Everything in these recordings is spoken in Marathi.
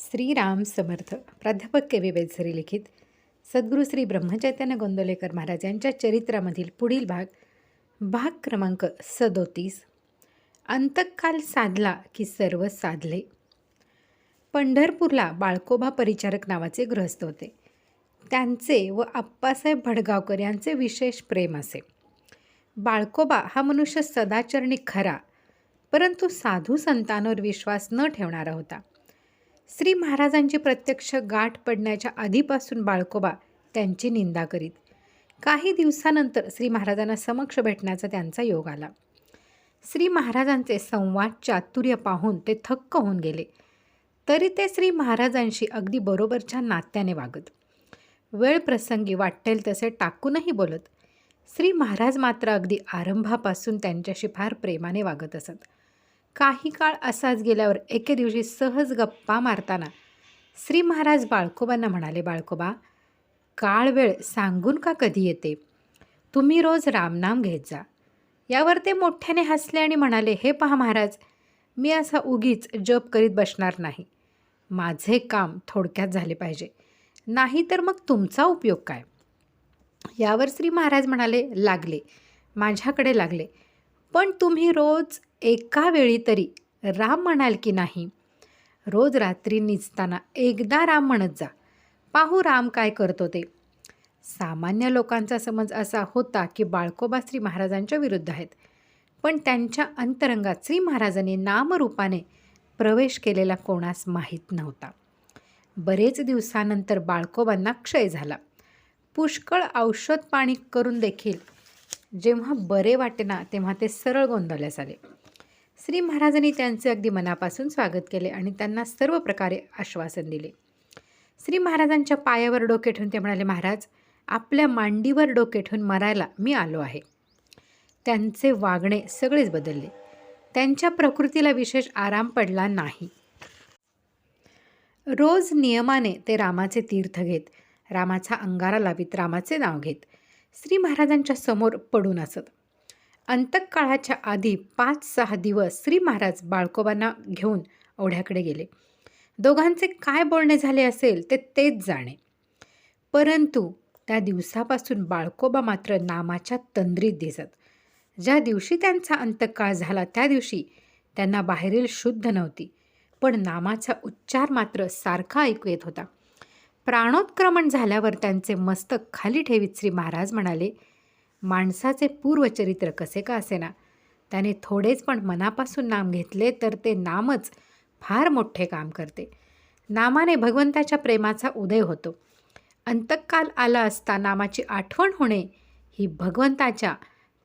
श्रीराम समर्थ प्राध्यापक के व्ही बेलसरी लिखित सद्गुरू श्री ब्रह्मचैतन्य गोंदवलेकर महाराज यांच्या चरित्रामधील पुढील भाग भाग क्रमांक सदोतीस. अंतकाल साधला की सर्व साधले. पंढरपूरला बाळकोबा परिचारक नावाचे गृहस्थ होते. त्यांचे व आप्पासाहेब भडगावकर यांचे विशेष प्रेम असे. बाळकोबा हा मनुष्य सदाचरणी खरा परंतु साधू संतांवर विश्वास न ठेवणारा होता. श्री महाराजांची प्रत्यक्ष गाठ पडण्याच्या आधीपासून बाळकोबा त्यांची निंदा करीत. काही दिवसानंतर श्री महाराजांना समक्ष भेटण्याचा त्यांचा योग आला. श्री महाराजांचे संवाद चातुर्य पाहून ते थक्क होऊन गेले. तरी ते श्री महाराजांशी अगदी बरोबरच्या नात्याने वागत. वेळ प्रसंगी वाटेल तसे टाकूनही बोलत. श्री महाराज मात्र अगदी आरंभापासून त्यांच्याशी फार प्रेमाने वागत असत. काही काळ असाच गेल्यावर एके दिवशी सहज गप्पा मारताना श्री महाराज बाळकोबांना म्हणाले बाळकोबा काळ वेळ सांगून का कधी येते? तुम्ही रोज रामनाम घेत जा. यावर ते मोठ्याने हसले आणि म्हणाले हे पहा महाराज मी असा उगीच जप करीत बसणार नाही. माझे काम थोडक्यात झाले पाहिजे. नाही तर मग तुमचा उपयोग काय? यावर श्री महाराज म्हणाले लागले. माझ्याकडे लागले. पण तुम्ही रोज एका वेळी तरी राम म्हणाल की नाही रोज रात्री निजताना एकदा राम म्हणत जा. पाहू राम काय करतो ते. सामान्य लोकांचा समज असा होता की बाळकोबा श्री महाराजांच्या विरुद्ध आहेत. पण त्यांच्या अंतरंगात श्री महाराजांनी नामरूपाने प्रवेश केलेला कोणास माहीत नव्हता. बरेच दिवसानंतर बाळकोबांना क्षय झाला. पुष्कळ औषध पाणी करून देखील जेव्हा बरे वाटेना तेव्हा ते सरळ गोंधळल्यास आले. श्री महाराजांनी त्यांचे अगदी मनापासून स्वागत केले आणि त्यांना सर्व प्रकारे आश्वासन दिले. श्री महाराजांच्या पायावर डोके ठेवून ते म्हणाले महाराज आपल्या मांडीवर डोके ठेवून मरायला मी आलो आहे. त्यांचे वागणे सगळेच बदलले. त्यांच्या प्रकृतीला विशेष आराम पडला नाही. रोज नियमाने ते रामाचे तीर्थ घेत रामाचा अंगारा लावीत रामाचे नाव घेत श्री महाराजांच्या समोर पडून असत. अंतकाळाच्या आधी पाच सहा दिवस श्री महाराज बाळकोबांना घेऊन ओढ्याकडे गेले. दोघांचे काय बोलणे झाले असेल ते तेच जाणे. परंतु त्या दिवसापासून बाळकोबा मात्र नामाच्या तंद्रीत दिसत. ज्या दिवशी त्यांचा अंतकाळ झाला त्या दिवशी त्यांना बाहेरील शुद्ध नव्हती पण नामाचा उच्चार मात्र सारखा ऐकू येत होता. प्राणोत्क्रमण झाल्यावर त्यांचे मस्तक खाली ठेवीत श्री महाराज म्हणाले माणसाचे पूर्वचरित्र कसे का असेना? त्याने थोडेच पण मनापासून नाम घेतले तर ते नामच फार मोठे काम करते. नामाने भगवंताच्या प्रेमाचा उदय होतो. अंतकाल आला असता नामाची आठवण होणे ही भगवंताच्या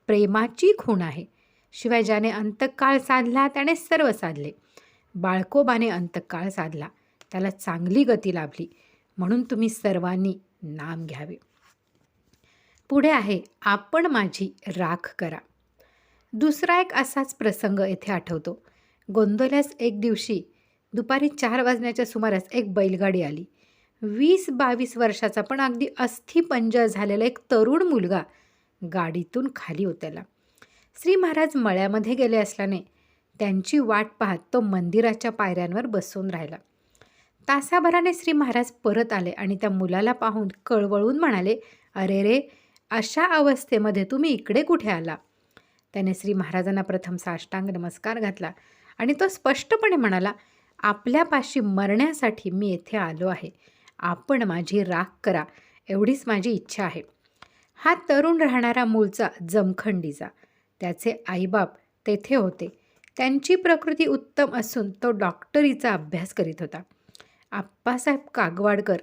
प्रेमाची खूण आहे. शिवाय ज्याने अंतकाळ साधला त्याने सर्व साधले. बाळकोबाने अंतकाळ साधला. त्याला चांगली गती लाभली. म्हणून तुम्ही सर्वांनी नाम घ्यावे. पुढे आहे आपण माझी राख करा. दुसरा एक असाच प्रसंग येथे आठवतो. गोंदवल्यास एक दिवशी दुपारी चार वाजण्याच्या सुमारास एक बैलगाडी आली. वीस बावीस वर्षाचा पण अगदी अस्थिपंजर झालेला एक तरुण मुलगा गाडीतून खाली उतरला. श्री महाराज मळ्यामध्ये गेले असल्याने त्यांची वाट पाहत तो मंदिराच्या पायऱ्यांवर बसून राहिला. तासाभराने श्री महाराज परत आले आणि त्या मुलाला पाहून कळवळून म्हणाले अरे रे अशा अवस्थेमध्ये तुम्ही इकडे कुठे आला? त्याने श्री महाराजांना प्रथम साष्टांग नमस्कार घातला आणि तो स्पष्टपणे म्हणाला आपल्यापाशी मरण्यासाठी मी येथे आलो आहे. आपण माझी राख करा. एवढीच माझी इच्छा आहे. हा तरुण राहणारा मूळचा जमखंडीचा. त्याचे आईबाप तेथे होते. त्यांची प्रकृती उत्तम असून तो डॉक्टरीचा अभ्यास करीत होता. आप्पासाहेब कागवाडकर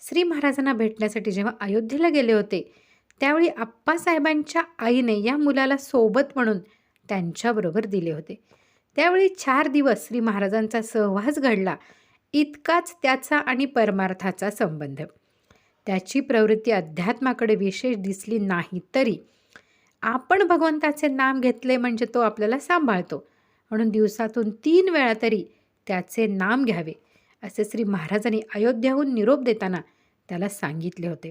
श्री महाराजांना भेटण्यासाठी जेव्हा अयोध्येला गेले होते त्यावेळी आप्पासाहेबांच्या आईने या मुलाला सोबत म्हणून त्यांच्याबरोबर दिले होते. त्यावेळी चार दिवस श्री महाराजांचा सहवास घडला. इतकाच त्याचा आणि परमार्थाचा संबंध. त्याची प्रवृत्ती अध्यात्माकडे विशेष दिसली नाही तरी आपण भगवंताचे नाम घेतले म्हणजे तो आपल्याला सांभाळतो. म्हणून दिवसातून तीन वेळा तरी त्याचे नाम घ्यावे असे श्री महाराजांनी अयोध्याहून निरोप देताना त्याला सांगितले होते.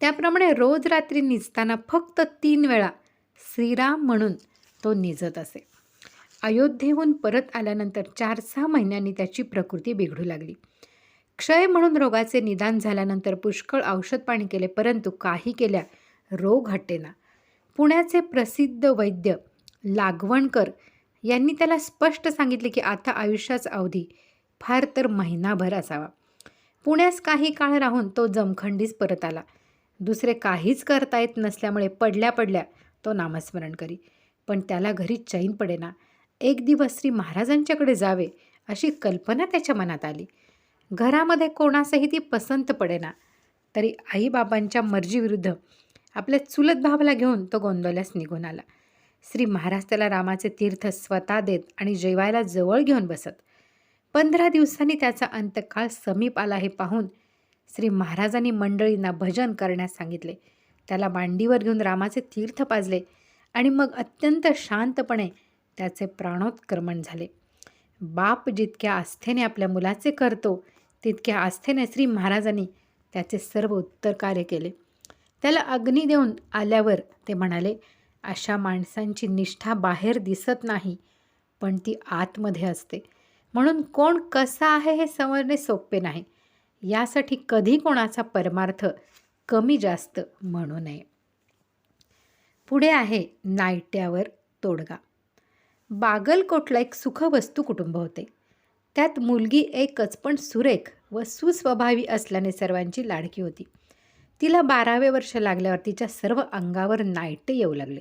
त्याप्रमाणे रोज रात्री निजताना फक्त तीन वेळा श्रीराम म्हणून तो निजत असे. अयोध्येहून परत आल्यानंतर चार सहा महिन्यांनी त्याची प्रकृती बिघडू लागली. क्षय म्हणून रोगाचे निदान झाल्यानंतर पुष्कळ औषध पाणी केले परंतु काही केल्या रोग हटेना. पुण्याचे प्रसिद्ध वैद्य लागवणकर यांनी त्याला स्पष्ट सांगितले की आता आयुष्याचा अवधी फार तर महिनाभर असावा. पुण्यास काही काळ राहून तो जमखंडीस परत आला. दुसरे काहीच करता येत नसल्यामुळे पडल्या पडल्या तो नामस्मरण करी. पण त्याला घरी चैन पडेना. एक दिवस श्री महाराजांच्याकडे जावे अशी कल्पना त्याच्या मनात आली. घरामध्ये कोणासही ती पसंत पडेना. तरी आईबाबांच्या मर्जीविरुद्ध आपल्या चुलत भावाला घेऊन तो गोंदवल्यास निघून आला. श्री महाराज त्याला रामाचे तीर्थ स्वतः देत आणि जेवायला जवळ घेऊन बसत. पंधरा दिवसांनी त्याचा अंतकाळ समीप आला हे पाहून श्री महाराजांनी मंडळींना भजन करण्यास सांगितले. त्याला मांडीवर घेऊन रामाचे तीर्थ पाजले आणि मग अत्यंत शांतपणे त्याचे प्राणोत्क्रमण झाले. बाप जितक्या आस्थेने आपल्या मुलाचे करतो तितक्या आस्थेने श्री महाराजांनी त्याचे सर्व उत्तर कार्य केले. त्याला अग्नी देऊन आल्यावर ते म्हणाले अशा माणसांची निष्ठा बाहेर दिसत नाही पण ती आतमध्ये असते. म्हणून कोण कसा आहे हे समजणे सोपे नाही. यासाठी कधी कोणाचा परमार्थ कमी जास्त म्हणू नये. पुढे आहे नायट्यावर तोडगा. बागलकोटला एक सुखवस्तू कुटुंब होते. त्यात मुलगी एकच पण सुरेख व सुस्वभावी असल्याने सर्वांची लाडकी होती. तिला बारावे वर्ष लागल्यावर तिच्या सर्व अंगावर नायटे येऊ लागले.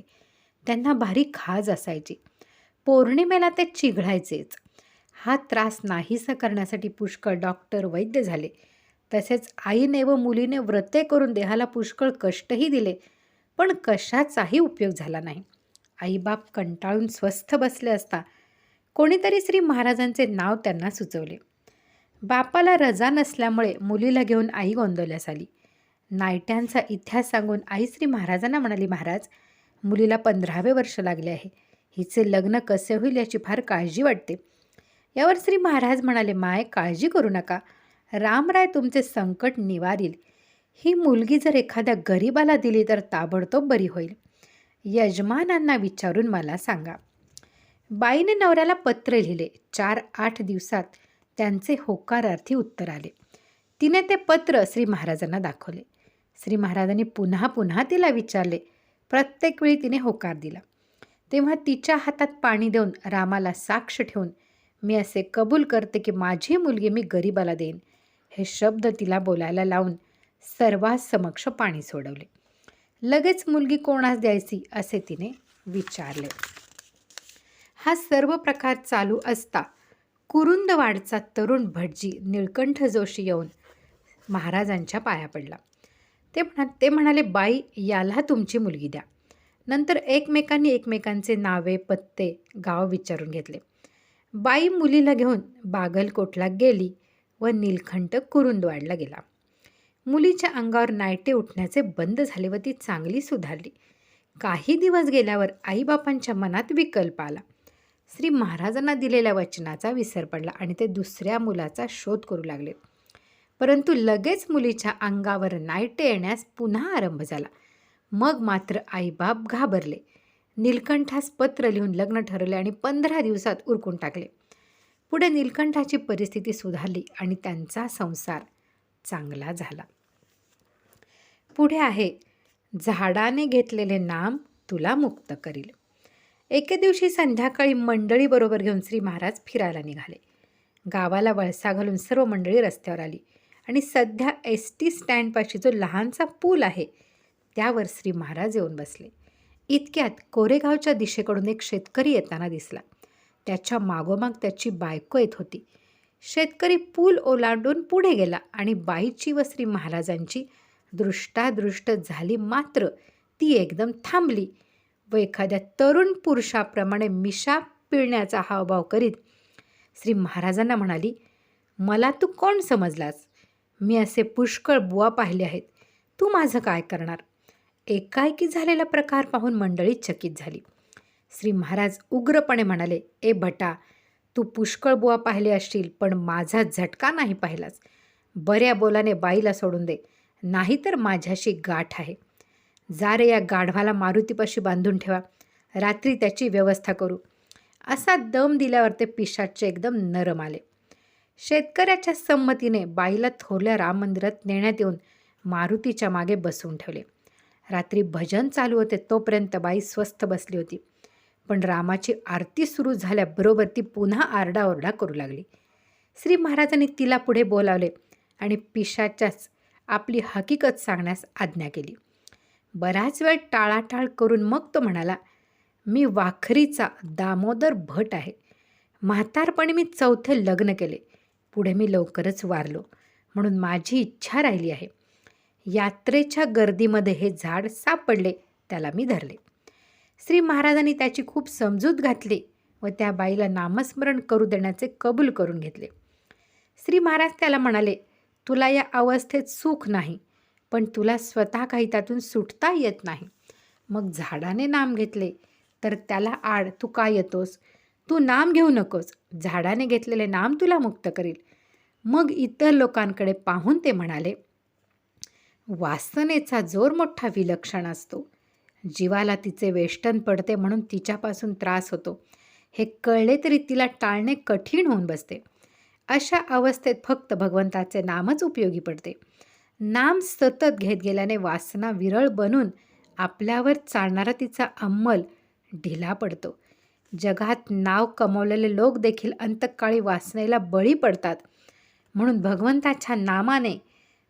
त्यांना भारी खाज असायची. पौर्णिमेला ते चिघळायचेच. हा त्रास नाहीसा करण्यासाठी पुष्कळ डॉक्टर वैद्य झाले. तसेच आईने व मुलीने व्रते करून देहाला पुष्कळ कष्टही दिले पण कशाचाही उपयोग झाला नाही. आईबाप कंटाळून स्वस्थ बसले असता कोणीतरी श्री महाराजांचे नाव त्यांना सुचवले. बापाला रजा नसल्यामुळे मुलीला घेऊन आई गोंदवल्यास आली. नायट्यांचा इतिहास सांगून आई श्री महाराजांना म्हणाली महाराज मुलीला पंधरावे वर्ष लागले आहे. हिचे लग्न कसे होईल याची फार काळजी वाटते. यावर श्री महाराज म्हणाले माय काळजी करू नका. रामराय तुमचे संकट निवारील. ही मुलगी जर एखाद्या गरीबाला दिली तर ताबडतोब बरी होईल. यजमानांना विचारून मला सांगा. बाईने नवऱ्याला पत्र लिहिले. चार आठ दिवसात त्यांचे होकारार्थी उत्तर आले. तिने ते पत्र श्री महाराजांना दाखवले. श्री महाराजांनी पुन्हा पुन्हा तिला विचारले. प्रत्येक वेळी तिने होकार दिला. तेव्हा तिच्या हातात पाणी देऊन रामाला साक्ष ठेवून मी असे कबूल करते की माझी मुलगी मी गरीबाला देईन. हे शब्द तिला बोलायला लावून सर्वांसमक्ष पाणी सोडवले. लगेच मुलगी कोणास द्यायची असे तिने विचारले. हा सर्व प्रकार चालू असता कुरुंदवाडचा तरुण भटजी निळकंठ जोशी येऊन महाराजांच्या पाया पडला. ते म्हणा ते म्हणाले बाई याला तुमची मुलगी द्या. नंतर एकमेकांनी एकमेकांचे नावे पत्ते गाव विचारून घेतले. बाई मुलीला घेऊन बागलकोटला गेली व नीलखंठ कुरुंदवाडला गेला. मुलीच्या अंगावर नायटे उठण्याचे बंद झाले व ती चांगली सुधारली. काही दिवस गेल्यावर आईबापांच्या मनात विकल्प आला. श्री महाराजांना दिलेल्या वचनाचा विसर पडला आणि ते दुसऱ्या मुलाचा शोध करू लागले. परंतु लगेच मुलीच्या अंगावर नायटे येण्यास पुन्हा आरंभ झाला. मग मात्र आईबाप घाबरले. नीलकंठास पत्र लिहून लग्न ठरवले आणि पंधरा दिवसात उरकून टाकले. पुढे नीलकंठाची परिस्थिती सुधारली आणि त्यांचा संसार चांगला झाला. पुढे आहे झाडाने घेतलेले नाम तुला मुक्त करील. एके दिवशी संध्याकाळी मंडळीबरोबर घेऊन श्री महाराज फिरायला निघाले. गावाला वळसा घालून सर्व मंडळी रस्त्यावर आली आणि सध्या एस टी स्टँडपाशी जो लहानसा पूल आहे त्यावर श्री महाराज येऊन बसले. इतक्यात कोरेगावच्या दिशेकडून एक शेतकरी येताना दिसला. त्याच्या मागोमाग त्याची बायको येत होती. शेतकरी पूल ओलांडून पुढे गेला आणि बाईची व श्री महाराजांची दृष्टादृष्ट झाली मात्र ती एकदम थांबली व एखाद्या तरुण पुरुषाप्रमाणे मिशा पिळण्याचा हावभाव करीत श्री महाराजांना म्हणाली मला तू कोण समजलास? मी असे पुष्कळ बुवा पाहिले आहेत. तू माझं काय करणार? एकाएकी झालेला प्रकार पाहून मंडळी चकित झाली. श्री महाराज उग्रपणे म्हणाले ए भटा तू पुष्कळ बुवा पाहिले असशील पण माझा झटका नाही पाहिलास. बऱ्या बोलाने बाईला सोडून दे नाहीतर माझ्याशी गाठ आहे. जा रे या गाढवाला मारुतीपाशी बांधून ठेवा. रात्री त्याची व्यवस्था करू. असा दम दिल्यावर ते पिशाचे एकदम नरम आले. शेतकऱ्याच्या संमतीने बाईला थोरल्या राम मंदिरात नेण्यात येऊन मारुतीच्या मागे बसवून ठेवले. रात्री भजन चालू होते तोपर्यंत बाई स्वस्थ बसली होती. पण रामाची आरती सुरू झाल्याबरोबर ती पुन्हा आरडाओरडा करू लागली. श्री महाराजांनी तिला पुढे बोलावले आणि पिशाच्याच आपली हकीकत सांगण्यास आज्ञा केली. बराच वेळ टाळाटाळ करून मग तो म्हणाला मी वाखरीचा दामोदर भट आहे. म्हातारपणी मी चौथे लग्न केले. पुढे मी लवकरच वारलो. म्हणून माझी इच्छा राहिली आहे. यात्रेच्या गर्दीमध्ये हे झाड सापडले त्याला मी धरले. श्री महाराजांनी त्याची खूप समजूत घातली व त्या बाईला नामस्मरण करू देण्याचे कबूल करून घेतले. श्री महाराज त्याला म्हणाले तुला या अवस्थेत सुख नाही पण तुला स्वतः काही त्यातून सुटता येत नाही. मग झाडाने नाम घेतले तर त्याला आड तू का येतोस? तू नाम घेऊ नकोस. झाडाने घेतलेले नाम तुला मुक्त करील. मग इतर लोकांकडे पाहून ते म्हणाले वासनेचा जोर मोठा विलक्षण असतो. जीवाला तिचे वेष्टन पडते म्हणून तिच्यापासून त्रास होतो. हे कळले तरी तिला टाळणे कठीण होऊन बसते. अशा अवस्थेत फक्त भगवंताचे नामच उपयोगी पडते. नाम सतत घेत गेल्याने वासना विरळ बनून आपल्यावर चालणारा तिचा अंमल ढिला पडतो. जगात नाव कमवलेले लोक देखील अंतकाळी वासनेला बळी पडतात. म्हणून भगवंताच्या नामाने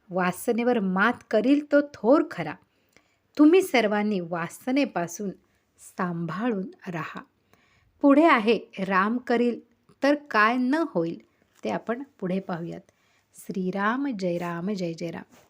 वासनेवर मात करील तो थोर खरा. तुम्ही सर्वांनी वासनेपासून सांभाळून राहा. पुढे आहे राम करील तर काय न होईल ते आपण पुढे पाहूयात. श्रीराम जय राम जय जय राम.